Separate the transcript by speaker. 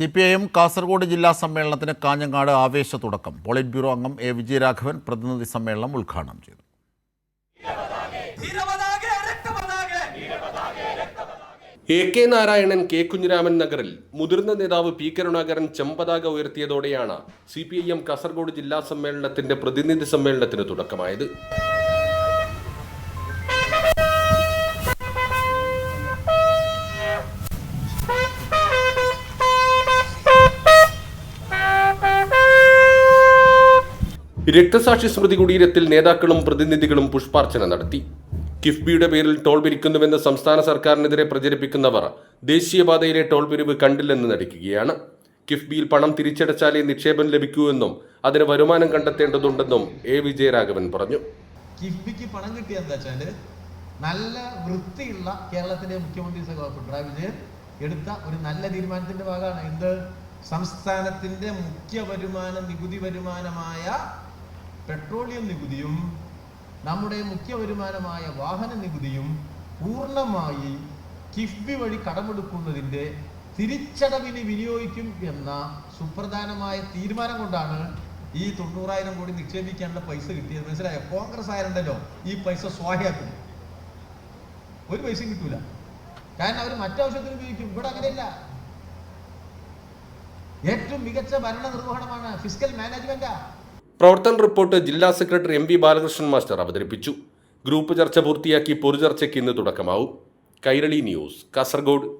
Speaker 1: C P I M Kasaragod ജില്ലാ സമ്മേളനത്തിന് കാഞ്ഞങ്ങാട് ആവേശ തുടക്കം. പോളിറ്റ് ബ്യൂറോ അംഗം എ വിജയരാഘവൻ പ്രതിനിധി സമ്മേളനം ഉദ്ഘാടനം ചെയ്തു.
Speaker 2: A K Narayanan K Kunhiraman നഗറിൽ മുതിർന്ന നേതാവ് പി കരുണാകരൻ ചെമ്പതാക ഉയർത്തിയതോടെയാണ് C P I M Kasaragod ജില്ലാ സമ്മേളനത്തിന്റെ പ്രതിനിധി സമ്മേളനത്തിന് തുടക്കമായത്. രക്തസാക്ഷി സ്മൃതി കുടീരത്തിൽ നേതാക്കളും പ്രതിനിധികളും പുഷ്പാർച്ചന നടത്തി. കിഫ്ബിയുടെ പേരിൽ ടോൾ പിരിക്കുന്നുവെന്ന് സംസ്ഥാന സർക്കാരിനെതിരെ പ്രചരിപ്പിക്കുന്നവർ ദേശീയപാതയിലെ ടോൾ പിരിവ് കണ്ടില്ലെന്ന് നടിക്കുകയാണ്. കിഫ്ബിയിൽ പണം തിരിച്ചടച്ചാലേ നിക്ഷേപം ലഭിക്കൂ എന്നും അതിന് വരുമാനം കണ്ടെത്തേണ്ടതുണ്ടെന്നും എ. വിജയരാഘവൻ പറഞ്ഞു.
Speaker 3: കിഫ്ബിക്ക് പണം കിട്ടിയ എന്താ വെച്ചാൽ നല്ല വൃത്തിയുള്ള കേരളത്തിലെ മുഖ്യമന്ത്രി പിണറായി വിജയൻ എടുത്ത ഒരു നല്ല തീരുമാനത്തിന്റെ ഭാഗമാണ്. എന്ത്? സംസ്ഥാനത്തിന്റെ മുഖ്യ വരുമാനം നികുതി വരുമാനമായ പെട്രോളിയം നികുതിയും നമ്മുടെ മുഖ്യ വരുമാനമായ വാഹന നികുതിയും പൂർണമായി കിഫ്ബി വഴി കടമെടുക്കുന്നതിന്റെ തിരിച്ചടവിന് വിനിയോഗിക്കും എന്ന സുപ്രധാനമായ തീരുമാനം കൊണ്ടാണ് ഈ തൊണ്ണൂറായിരം കോടി നിക്ഷേപിക്കാനുള്ള പൈസ കിട്ടിയത്. മനസ്സിലായോ? കോൺഗ്രസ് ആയിരുന്നല്ലോ ഈ പൈസ സ്വാഹിയാക്കും ഒരു പൈസയും കിട്ടൂല. കാരണം അവർ മറ്റാവശ്യത്തിന് ഉപയോഗിക്കും. ഇവിടെ അങ്ങനെയല്ല. ഏറ്റവും മികച്ച ഭരണ നിർവഹണമാണ് ഫിസിക്കൽ മാനേജ്മെന്റാ.
Speaker 2: പ്രവർത്തന റിപ്പോർട്ട് ജില്ലാ secretary M V Balakrishnan master അവതരിപ്പിച്ചു. ഗ്രൂപ്പ് ചർച്ച പൂർത്തിയാക്കി പൊതുചർച്ചയ്ക്ക് ഇന്ന് തുടക്കമാവും. കൈരളി ന്യൂസ് കാസർഗോഡ്.